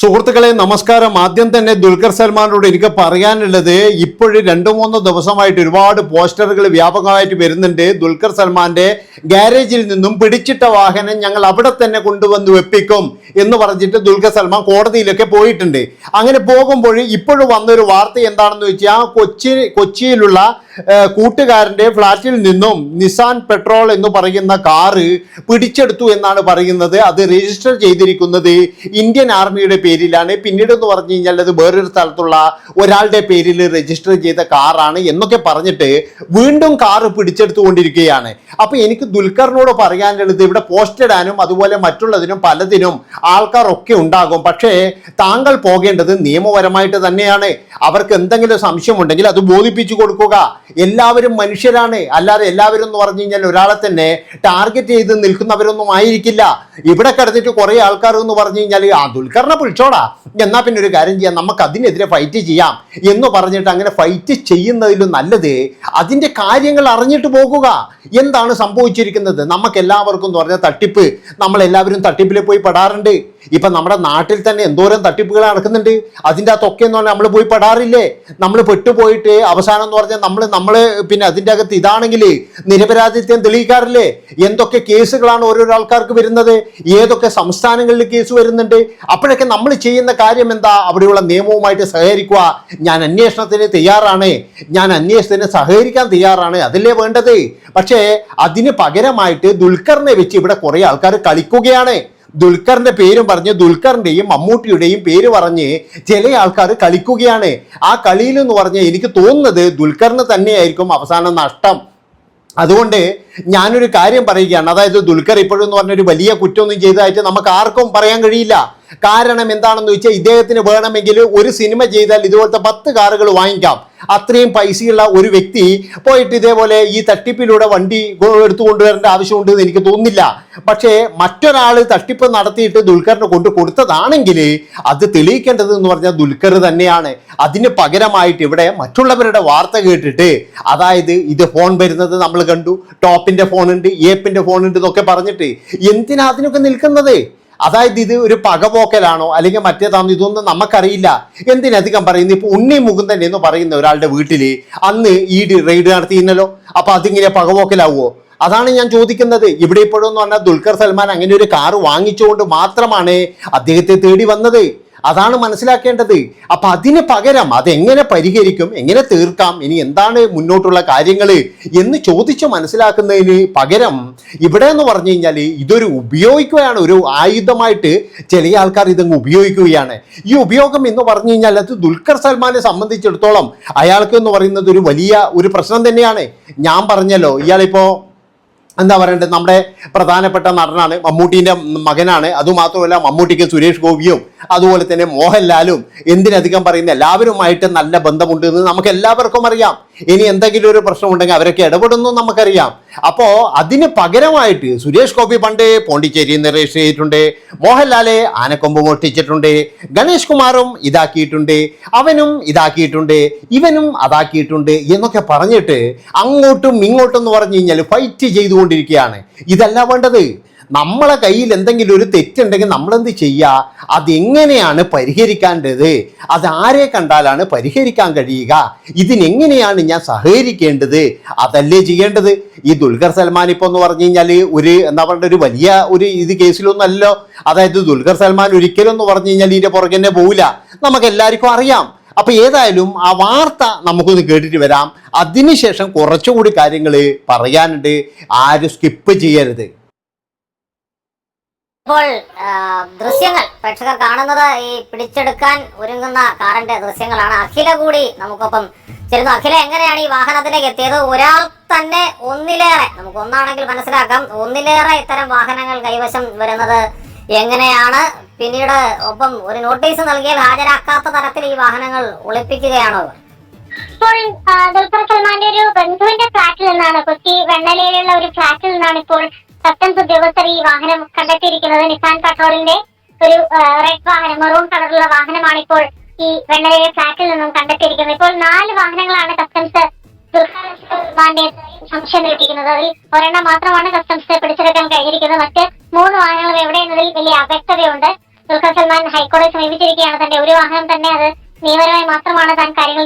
സുഹൃത്തുക്കളെ നമസ്കാരം. ആദ്യം തന്നെ ദുൽഖർ സൽമാനോട് എനിക്ക് പറയാനുള്ളത് ഇപ്പോഴും രണ്ടു മൂന്ന് ദിവസമായിട്ട് ഒരുപാട് പോസ്റ്ററുകൾ വ്യാപകമായിട്ട് വരുന്നുണ്ട്. ദുൽഖർ സൽമാന്റെ ഗാരേജിൽ നിന്നും പിടിച്ചിട്ട വാഹനം ഞങ്ങൾ അവിടെ തന്നെ കൊണ്ടുവന്ന് വെപ്പിക്കും എന്ന് പറഞ്ഞിട്ട് ദുൽഖർ സൽമാൻ കോടതിയിലൊക്കെ പോയിട്ടുണ്ട്. അങ്ങനെ പോകുമ്പോൾ ഇപ്പോഴും വന്നൊരു വാർത്ത എന്താണെന്ന് വെച്ചാൽ കൊച്ചി കൊച്ചിയിലുള്ള ഏഹ്, കൂട്ടുകാരന്റെ ഫ്ളാറ്റിൽ നിന്നും നിസാൻ പെട്രോൾ എന്ന് പറയുന്ന കാറ് പിടിച്ചെടുത്തു എന്നാണ് പറയുന്നത്. അത് രജിസ്റ്റർ ചെയ്തിരിക്കുന്നത് ഇന്ത്യൻ ആർമിയുടെ പേരിലാണ്. പിന്നീട് എന്ന് പറഞ്ഞു കഴിഞ്ഞാൽ അത് വേറൊരു സ്ഥലത്തുള്ള ഒരാളുടെ പേരിൽ രജിസ്റ്റർ ചെയ്ത കാറാണ് എന്നൊക്കെ പറഞ്ഞിട്ട് വീണ്ടും കാറ് പിടിച്ചെടുത്തുകൊണ്ടിരിക്കുകയാണ്. അപ്പോൾ എനിക്ക് ദുൽഖറിനോട് പറയാനുള്ളത് ഇവിടെ പോസ്റ്റ് ഇടാനും അതുപോലെ മറ്റുള്ളതിനും പലതിനും ആൾക്കാരൊക്കെ ഉണ്ടാകും. പക്ഷേ താങ്കൾ പോകേണ്ടത് നിയമപരമായിട്ട് തന്നെയാണ്. അവർക്ക് എന്തെങ്കിലും സംശയമുണ്ടെങ്കിൽ അത് ബോധിപ്പിച്ചു കൊടുക്കുക. എല്ലാവരും മനുഷ്യരാണ്. അല്ലാതെ എല്ലാവരും എന്ന് പറഞ്ഞു കഴിഞ്ഞാൽ ഒരാളെ തന്നെ ടാർഗറ്റ് ചെയ്ത് നിൽക്കുന്നവരൊന്നും ആയിരിക്കില്ല. ഇവിടെ കിടന്നിട്ട് കുറെ ആൾക്കാർ എന്ന് പറഞ്ഞു കഴിഞ്ഞാൽ ആ ദുൽഖറിനെ പിടിച്ചോടാ. എന്നാ പിന്നെ ഒരു കാര്യം ചെയ്യാം. നമുക്ക് അതിനെതിരെ ഫൈറ്റ് ചെയ്യാം. എന്ന് പറഞ്ഞിട്ട് അങ്ങനെ ഫൈറ്റ് ചെയ്യുന്നതിലും നല്ലത് അതിന്റെ കാര്യങ്ങൾ അറിഞ്ഞിട്ട് പോകുക. എന്താണ് സംഭവിച്ചിരിക്കുന്നത്? നമുക്ക് എല്ലാവർക്കും എന്ന് പറഞ്ഞാൽ തട്ടിപ്പ്. നമ്മളെല്ലാവരും തട്ടിപ്പിൽ പോയി പെടാറുണ്ട്. ഇപ്പൊ നമ്മുടെ നാട്ടിൽ തന്നെ എന്തോരം തട്ടിപ്പുകൾ നടക്കുന്നുണ്ട്. അതിന്റെ അകത്തൊക്കെ എന്ന് പറഞ്ഞാൽ നമ്മൾ പോയി പെടാറില്ലേ? നമ്മൾ പെട്ടുപോയിട്ട് അവസാനം എന്ന് പറഞ്ഞാൽ നമ്മൾ നമ്മൾ പിന്നെ അതിന്റെ അകത്ത് ഇതാണെങ്കിൽ നിരപരാധിത്വം തെളിയിക്കാറില്ലേ? എന്തൊക്കെ കേസുകളാണ് ഓരോരോ ആൾക്കാർക്ക് വരുന്നത്? ഏതൊക്കെ സംസ്ഥാനങ്ങളിൽ കേസ് വരുന്നുണ്ട്? അപ്പോഴൊക്കെ നമ്മൾ ചെയ്യുന്ന കാര്യം എന്താ? അവിടെയുള്ള നിയമവുമായിട്ട് സഹകരിക്കുക. ഞാൻ അന്വേഷണത്തിന് തയ്യാറാണ്. ഞാൻ അന്വേഷണത്തിന് സഹകരിക്കാൻ തയ്യാറാണ്. അതല്ലേ വേണ്ടത്? പക്ഷേ അതിന് പകരമായിട്ട് ദുൽഖറിനെ വെച്ച് ഇവിടെ കുറേ ആൾക്കാർ കളിക്കുകയാണ്. ദുൽഖറിന്റെ പേരും പറഞ്ഞ് ദുൽഖറിന്റെയും മമ്മൂട്ടിയുടെയും പേര് പറഞ്ഞ് ചില ആൾക്കാർ കളിക്കുകയാണ്. ആ കളിയിൽ എന്ന് പറഞ്ഞ് എനിക്ക് തോന്നുന്നത് ദുൽഖറിന് തന്നെയായിരിക്കും അവസാന നഷ്ടം. അതുകൊണ്ട് ഞാനൊരു കാര്യം പറയുകയാണ്. അതായത് ദുൽഖർ ഇപ്പോഴും എന്ന് പറഞ്ഞൊരു വലിയ കുറ്റമൊന്നും ചെയ്തതായിട്ട് നമുക്ക് ആർക്കും പറയാൻ കഴിയില്ല. കാരണം എന്താണെന്ന് വെച്ചാൽ ഇദ്ദേഹത്തിന് വേണമെങ്കിൽ ഒരു സിനിമ ചെയ്താൽ ഇതുപോലത്തെ പത്ത് കാറുകൾ വാങ്ങിക്കാം. അത്രയും പൈസയുള്ള ഒരു വ്യക്തി പോയിട്ട് ഇതേപോലെ ഈ തട്ടിപ്പിലൂടെ വണ്ടി എടുത്തു കൊണ്ടുവരേണ്ട ആവശ്യമുണ്ട് എന്ന് എനിക്ക് തോന്നുന്നില്ല. പക്ഷേ മറ്റൊരാൾ തട്ടിപ്പ് നടത്തിയിട്ട് ദുൽഖറിന് കൊണ്ട് കൊടുത്തതാണെങ്കിൽ അത് തെളിയിക്കേണ്ടത് എന്ന് പറഞ്ഞാൽ ദുൽഖർ തന്നെയാണ്. അതിന് പകരമായിട്ട് ഇവിടെ മറ്റുള്ളവരുടെ വാർത്ത കേട്ടിട്ട് അതായത് ഇത് ഫോൺ വരുന്നത് നമ്മൾ കണ്ടു ടോപ്പിന്റെ ഫോണുണ്ട് ഏപ്പിന്റെ ഫോണുണ്ട് എന്നൊക്കെ പറഞ്ഞിട്ട് എന്തിനാ അതിനൊക്കെ നിൽക്കുന്നത്? അതായത് ഇത് ഒരു പകപോക്കലാണോ? അല്ലെങ്കിൽ മറ്റേതാണോ ഇതൊന്നും നമുക്കറിയില്ല. എന്തിനധികം പറയുന്നു ഇപ്പൊ ഉണ്ണി മുകുന്ദൻ എന്ന് പറയുന്ന ഒരാളുടെ വീട്ടിൽ അന്ന് ഈ റെയ്ഡ് നടത്തിയിരുന്നല്ലോ. അപ്പൊ അതിങ്ങനെ പകപോക്കലാവുമോ അതാണ് ഞാൻ ചോദിക്കുന്നത്. ഇവിടെ ഇപ്പോഴെന്ന് പറഞ്ഞാൽ ദുൽഖർ സൽമാൻ അങ്ങനെ ഒരു കാർ വാങ്ങിച്ചുകൊണ്ട് മാത്രമാണ് അദ്ദേഹത്തെ തേടി വന്നത്. അതാണ് മനസ്സിലാക്കേണ്ടത്. അപ്പൊ അതിന് പകരം അതെങ്ങനെ പരിഹരിക്കും എങ്ങനെ തീർക്കാം ഇനി എന്താണ് മുന്നോട്ടുള്ള കാര്യങ്ങൾ എന്ന് ചോദിച്ച് മനസ്സിലാക്കുന്നതിന് പകരം ഇവിടെ എന്ന് പറഞ്ഞു കഴിഞ്ഞാൽ ഇതൊരു ഉപയോഗിക്കുകയാണ്. ഒരു ആയുധമായിട്ട് ചില ആൾക്കാർ ഇതങ്ങ് ഉപയോഗിക്കുകയാണ്. ഈ ഉപയോഗം എന്ന് പറഞ്ഞു കഴിഞ്ഞാൽ അത് ദുൽഖർ സൽമാനെ സംബന്ധിച്ചിടത്തോളം അയാൾക്ക് എന്ന് പറയുന്നത് ഒരു വലിയ ഒരു പ്രശ്നം തന്നെയാണ്. ഞാൻ പറഞ്ഞല്ലോ ഇയാളിപ്പോ എന്താ പറയണ്ടത് നമ്മുടെ പ്രധാനപ്പെട്ട നടനാണ് മമ്മൂട്ടീന്റെ മകനാണ്. അതുമാത്രമല്ല മമ്മൂട്ടിക്ക് സുരേഷ് ഗോപിയും അതുപോലെ തന്നെ മോഹൻലാലും എന്തിനധികം പറയുന്ന എല്ലാവരുമായിട്ട് നല്ല ബന്ധമുണ്ട് എന്ന് നമുക്ക് എല്ലാവർക്കും അറിയാം. ഇനി എന്തെങ്കിലും ഒരു പ്രശ്നം ഉണ്ടെങ്കിൽ അവരൊക്കെ ഇടപെടുന്നു നമുക്കറിയാം. അപ്പോൾ അതിന് പകരമായിട്ട് സുരേഷ് ഗോപി പണ്ട് പോണ്ടിച്ചേരിയിൽ നിന്ന് രജിസ്റ്റർ ചെയ്തിട്ടുണ്ട് മോഹൻലാലെ ആനക്കൊമ്പ് മോഷ്ടിച്ചിട്ടുണ്ട് ഗണേഷ് കുമാറും ഇതാക്കിയിട്ടുണ്ട് അവനും ഇതാക്കിയിട്ടുണ്ട് ഇവനും അതാക്കിയിട്ടുണ്ട് എന്നൊക്കെ പറഞ്ഞിട്ട് അങ്ങോട്ടും ഇങ്ങോട്ടും എന്ന് പറഞ്ഞു കഴിഞ്ഞാൽ ഫൈറ്റ് ചെയ്തുകൊണ്ടിരിക്കുകയാണ്. ഇതല്ല വേണ്ടത്. നമ്മളെ കയ്യിൽ എന്തെങ്കിലും ഒരു തെറ്റുണ്ടെങ്കിൽ നമ്മളെന്ത് ചെയ്യുക അതെങ്ങനെയാണ് പരിഹരിക്കേണ്ടത്? അതാരെ കണ്ടാലാണ് പരിഹരിക്കാൻ കഴിയുക? ഇതിനെങ്ങനെയാണ് ഞാൻ സഹകരിക്കേണ്ടത്? അതല്ലേ ചെയ്യേണ്ടത്? ഈ ദുൽഖർ സൽമാൻ ഇപ്പോൾ എന്ന് പറഞ്ഞു കഴിഞ്ഞാൽ ഒരു എന്താ പറയുക ഒരു വലിയ ഒരു ഇത് കേസിലൊന്നല്ലോ അതായത് ദുൽഖർ സൽമാൻ ഒരിക്കലും എന്ന് പറഞ്ഞു കഴിഞ്ഞാൽ ഇതിന്റെ പുറകെ പോവില്ല. നമുക്ക് എല്ലാവർക്കും അറിയാം. അപ്പൊ ഏതായാലും ആ വാർത്ത നമുക്കൊന്ന് കേട്ടിട്ട് വരാം. അതിനുശേഷം കുറച്ചുകൂടി കാര്യങ്ങൾ പറയാനുണ്ട്. ആരും സ്കിപ്പ് ചെയ്യരുത്. ഇപ്പോൾ ദൃശ്യങ്ങൾ പ്രേക്ഷകർ കാണുന്നത് ഈ പിടിച്ചെടുക്കാൻ ഒരുങ്ങുന്ന കാറിന്റെ ദൃശ്യങ്ങളാണ്. അഖില കൂടി നമുക്കൊപ്പം ചേരുന്നു. അഖില എങ്ങനെയാണ് ഈ വാഹനത്തിലേക്ക് എത്തിയത്? ഒരാൾ തന്നെ ഒന്നിലേറെ നമുക്ക് ഒന്നാണെങ്കിൽ മനസ്സിലാക്കാം. ഒന്നിലേറെ ഇത്തരം വാഹനങ്ങൾ കൈവശം വരുന്നത് എങ്ങനെയാണ്? പിന്നീട് ഒപ്പം ഒരു നോട്ടീസ് നൽകിയാൽ ഹാജരാക്കാത്ത തരത്തിൽ ഈ വാഹനങ്ങൾ ഒളിപ്പിക്കുകയാണോ? ഇപ്പോൾ ദുൽഖർ സൽമാന്റെ ഒരു ബന്ധുവിന്റെ ഫ്ലാറ്റിൽ നിന്നാണ് കൊച്ചി വെണ്ണലയിലുള്ള ഒരു ഫ്ലാറ്റിൽ നിന്നാണ് ഇപ്പോൾ കസ്റ്റംസ് ഉദ്യോഗസ്ഥർ ഈ വാഹനം കണ്ടെത്തിയിരിക്കുന്നത് നിസാൻ പെട്രോളിന്റെ ഒരു റെഡ് വാഹനം മെറൂൺ കളറുള്ള വാഹനമാണ് ഇപ്പോൾ ഈ വെണ്ണരയിലെ ഫ്ലാറ്റിൽ നിന്നും കണ്ടെത്തിയിരിക്കുന്നത്. ഇപ്പോൾ നാല് വാഹനങ്ങളാണ് കസ്റ്റംസ് സംശയം നേടിയിരിക്കുന്നത് അതിൽ ഒരെണ്ണം മാത്രമാണ് കസ്റ്റംസ് പിടിച്ചെടുക്കാൻ കഴിഞ്ഞിരിക്കുന്നത്. മറ്റ് മൂന്ന് വാഹനങ്ങളും എവിടെ എന്നതിൽ വലിയ അവ്യക്തതയുണ്ട്. ദുൽഖർ സൽമാൻ ഹൈക്കോടതി സമീപിച്ചിരിക്കുകയാണ് തന്റെ ഒരു വാഹനം തന്നെ അത് മാത്രമാണ് താൻ കാര്യങ്ങൾ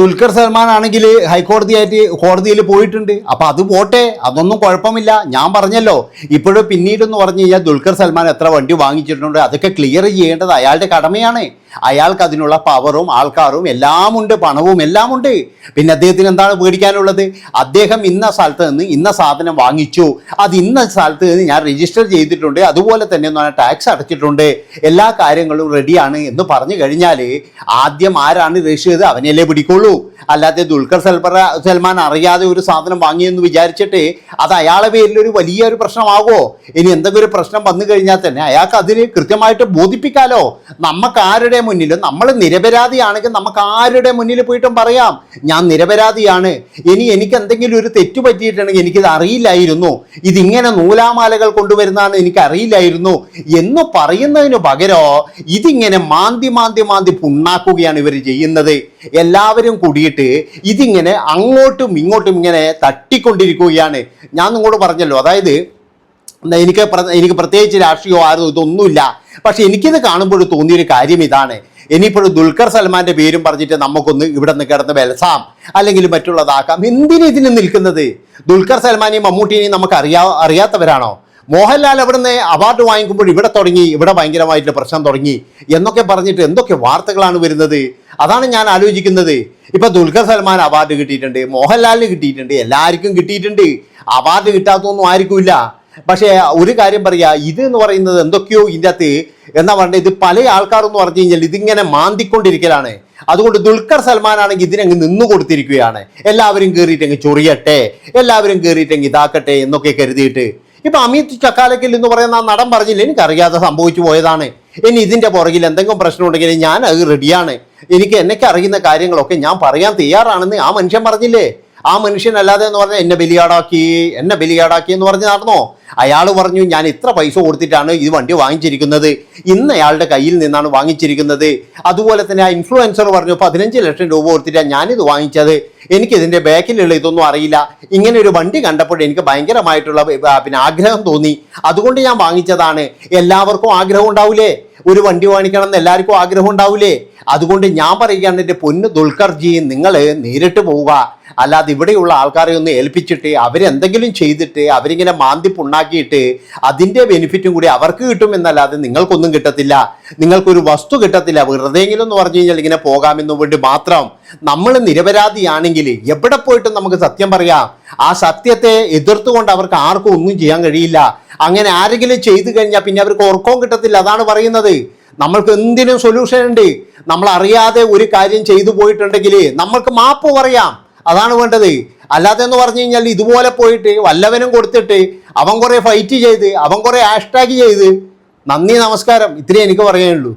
ദുൽഖർ സൽമാൻ ആണെങ്കിൽ ഹൈക്കോടതിയായിട്ട് കോടതിയിൽ പോയിട്ടുണ്ട്. അപ്പൊ അത് പോട്ടെ. അതൊന്നും കുഴപ്പമില്ല. ഞാൻ പറഞ്ഞല്ലോ. ഇപ്പോഴും പിന്നീട് എന്ന് പറഞ്ഞു കഴിഞ്ഞാൽ ദുൽഖർ സൽമാൻ എത്ര വണ്ടി വാങ്ങിച്ചിട്ടുണ്ട്. അതൊക്കെ ക്ലിയർ ചെയ്യേണ്ടത് അയാളുടെ കടമയാണ്. അയാൾക്ക് അതിനുള്ള പവറും ആൾക്കാരും എല്ലാം ഉണ്ട് പണവും എല്ലാം ഉണ്ട് പിന്നെ അദ്ദേഹത്തിന് എന്താണ് പേടിക്കാനുള്ളത്? അദ്ദേഹം ഇന്ന സ്ഥലത്ത് നിന്ന് ഇന്ന സാധനം വാങ്ങിച്ചു. അത് ഇന്ന സ്ഥലത്ത് നിന്ന് ഞാൻ രജിസ്റ്റർ ചെയ്തിട്ടുണ്ട്. അതുപോലെ തന്നെ ടാക്സ് അടച്ചിട്ടുണ്ട്. എല്ലാ കാര്യങ്ങളും റെഡിയാണ് എന്ന് പറഞ്ഞു കഴിഞ്ഞാൽ ആദ്യം ആരാണ് രജിസ്റ്റർ ചെയ്ത് അവനെയല്ലേ പിടിക്കുള്ളൂ. അല്ലാതെ ദുൽഖർ സൽബർ സൽമാൻ അറിയാതെ ഒരു സാധനം വാങ്ങിയെന്ന് വിചാരിച്ചിട്ട് അത് അയാളെ പേരിൽ ഒരു വലിയ ഒരു പ്രശ്നമാകുമോ? ഇനി എന്തെങ്കിലും ഒരു പ്രശ്നം വന്നു കഴിഞ്ഞാൽ തന്നെ അയാൾക്ക് അതിന് കൃത്യമായിട്ട് ബോധിപ്പിക്കാലോ? നമുക്ക് ആരുടെ മുന്നിലും നമ്മൾ നിരപരാധിയാണെങ്കിൽ നമുക്ക് ആരുടെ മുന്നിൽ പോയിട്ടും പറയാം. ഞാൻ നിരപരാധിയാണ്. ഇനി എനിക്ക് എന്തെങ്കിലും ഒരു തെറ്റ് പറ്റിയിട്ടുണ്ടെങ്കിൽ എനിക്കിത് അറിയില്ലായിരുന്നു. ഇതിങ്ങനെ നൂലാമാലകൾ കൊണ്ടുവരുന്നതാണ് എനിക്ക് അറിയില്ലായിരുന്നു എന്ന് പറയുന്നതിന് പകരോ ഇതിങ്ങനെ മാന്തി മാന്തി മാന്തി പുണ്ണാക്കുകയാണ് ഇവർ ചെയ്യുന്നത്. എല്ലാവരും കൂടിയിട്ട് ഇതിങ്ങനെ അങ്ങോട്ടും ഇങ്ങോട്ടും ഇങ്ങനെ തട്ടിക്കൊണ്ടിരിക്കുകയാണ്. ഞാൻ നിങ്ങളോട് പറഞ്ഞല്ലോ അതായത് എനിക്ക് എനിക്ക് പ്രത്യേകിച്ച് രാഷ്ട്രീയമോ ആരും ഇതൊന്നുമില്ല. പക്ഷെ എനിക്കിത് കാണുമ്പോൾ തോന്നിയൊരു കാര്യം ഇതാണ്. ഇനിയിപ്പോഴും ദുൽഖർ സൽമാന്റെ പേരും പറഞ്ഞിട്ട് നമുക്കൊന്ന് ഇവിടെ നിന്ന് കിടന്ന് വെലസാം അല്ലെങ്കിൽ മറ്റുള്ളതാക്കാം. എന്തിനു ഇതിന് നിൽക്കുന്നത്? ദുൽഖർ സൽമാനെയും മമ്മൂട്ടിനെയും നമുക്ക് അറിയാ അറിയാത്തവരാണോ? മോഹൻലാൽ അവിടുന്ന് അവാർഡ് വാങ്ങിക്കുമ്പോൾ ഇവിടെ തുടങ്ങി ഇവിടെ ഭയങ്കരമായിട്ട് പ്രശ്നം തുടങ്ങി എന്നൊക്കെ പറഞ്ഞിട്ട് എന്തൊക്കെ വാർത്തകളാണ് വരുന്നത്? അതാണ് ഞാൻ ആലോചിക്കുന്നത്. ഇപ്പൊ ദുൽഖർ സൽമാൻ അവാർഡ് കിട്ടിയിട്ടുണ്ട് മോഹൻലാലിന് കിട്ടിയിട്ടുണ്ട് എല്ലാവർക്കും കിട്ടിയിട്ടുണ്ട്. അവാർഡ് കിട്ടാത്തൊന്നും ആർക്കുമില്ല. പക്ഷേ ഒരു കാര്യം പറയാ ഇത് എന്ന് പറയുന്നത് എന്തൊക്കെയോ ഇതിന്റെ അകത്ത് എന്നാ പറയുന്നത് ഇത് പല ആൾക്കാരെന്ന് പറഞ്ഞു കഴിഞ്ഞാൽ ഇതിങ്ങനെ മാന്തിക്കൊണ്ടിരിക്കലാണ്. അതുകൊണ്ട് ദുൽഖർ സൽമാൻ ആണെങ്കിൽ ഇതിനങ്ങ് നിന്നു കൊടുത്തിരിക്കുകയാണ്. എല്ലാവരും കയറിയിട്ടെങ്കിൽ ചൊറിയട്ടെ എല്ലാവരും കയറിയിട്ടെങ്കിൽ ഇതാക്കട്ടെ എന്നൊക്കെ കരുതിയിട്ട് ഇപ്പൊ അമിത് ചക്കാലക്കൽ എന്ന് പറയുന്ന ആ നടൻ പറഞ്ഞില്ല? എനിക്കറിയാതെ സംഭവിച്ചു പോയതാണ്. ഇനി ഇതിന്റെ പുറകിൽ എന്തെങ്കിലും പ്രശ്നം ഉണ്ടെങ്കിൽ ഞാൻ അത് റെഡിയാണ് എനിക്ക് എന്നൊക്കെ അറിയുന്ന കാര്യങ്ങളൊക്കെ ഞാൻ പറയാൻ തയ്യാറാണെന്ന് ആ മനുഷ്യൻ പറഞ്ഞില്ലേ? ആ മനുഷ്യൻ അല്ലാതെ എന്ന് പറഞ്ഞാൽ എന്നെ ബലിയാടാക്കി എന്നെ ബലിയാടാക്കി എന്ന് പറഞ്ഞ് നടന്നോ? അയാൾ പറഞ്ഞു ഞാൻ ഇത്ര പൈസ കൊടുത്തിട്ടാണ് ഈ വണ്ടി വാങ്ങിച്ചിരിക്കുന്നത്. ഇന്ന് അയാളുടെ കയ്യിൽ നിന്നാണ് വാങ്ങിച്ചിരിക്കുന്നത്. അതുപോലെ തന്നെ ആ ഇൻഫ്ലുവൻസർ പറഞ്ഞു പതിനഞ്ച് ലക്ഷം രൂപ കൊടുത്തിട്ടാണ് ഞാനിത് വാങ്ങിച്ചത്. എനിക്ക് ഇതിന്റെ ബാക്കിലുള്ള ഇതൊന്നും അറിയില്ല. ഇങ്ങനെ ഒരു വണ്ടി കണ്ടപ്പോൾ എനിക്ക് ഭയങ്കരമായിട്ടുള്ള പിന്നെ ആഗ്രഹം തോന്നി. അതുകൊണ്ട് ഞാൻ വാങ്ങിച്ചതാണ്. എല്ലാവർക്കും ആഗ്രഹം ഉണ്ടാവില്ലേ ഒരു വണ്ടി വാങ്ങിക്കണം എന്ന് എല്ലാവർക്കും ആഗ്രഹം ഉണ്ടാവില്ലേ അതുകൊണ്ട് ഞാൻ പറയുകയാണ് എന്റെ പൊന്ന് ദുൽഖർജി നിങ്ങൾ നേരിട്ട് പോവുക. അല്ലാതെ ഇവിടെയുള്ള ആൾക്കാരെ ഒന്ന് ഏൽപ്പിച്ചിട്ട് അവരെന്തെങ്കിലും ചെയ്തിട്ട് അവരിങ്ങനെ മാന്തി പുണ്ണാക്കിയിട്ട് അതിന്റെ ബെനിഫിറ്റും കൂടി അവർക്ക് കിട്ടും എന്നല്ലാതെ നിങ്ങൾക്കൊന്നും കിട്ടത്തില്ല. നിങ്ങൾക്കൊരു വസ്തു കിട്ടത്തില്ല. വെറുതെ എന്ന് പറഞ്ഞു കഴിഞ്ഞാൽ ഇങ്ങനെ പോകാമെന്ന് വേണ്ടി മാത്രം നമ്മൾ നിരപരാധിയാണെങ്കിൽ എവിടെ പോയിട്ടും നമുക്ക് സത്യം പറയാം. ആ സത്യത്തെ എതിർത്തുകൊണ്ട് അവർക്ക് ആർക്കും ഒന്നും ചെയ്യാൻ കഴിയില്ല. അങ്ങനെ ആരെങ്കിലും ചെയ്തു കഴിഞ്ഞാൽ പിന്നെ അവർക്ക് ഉറക്കവും കിട്ടത്തില്ല. അതാണ് പറയുന്നത്. നമ്മൾക്ക് എന്തിനും സൊല്യൂഷൻ ഉണ്ട്. നമ്മൾ അറിയാതെ ഒരു കാര്യം ചെയ്തു പോയിട്ടുണ്ടെങ്കിൽ നമ്മൾക്ക് മാപ്പ് പറയാം. അതാണ് വേണ്ടത്. അല്ലാതെ എന്ന് പറഞ്ഞു കഴിഞ്ഞാൽ ഇതുപോലെ പോയിട്ട് വല്ലവനും കൊടുത്തിട്ട് അവൻ കുറേ ഫൈറ്റ് ചെയ്ത് അവൻ കുറേ ഹാഷ്ടാഗ് ചെയ്ത് നന്ദി നമസ്കാരം. ഇത്രേ എനിക്ക് പറയാനുള്ളൂ.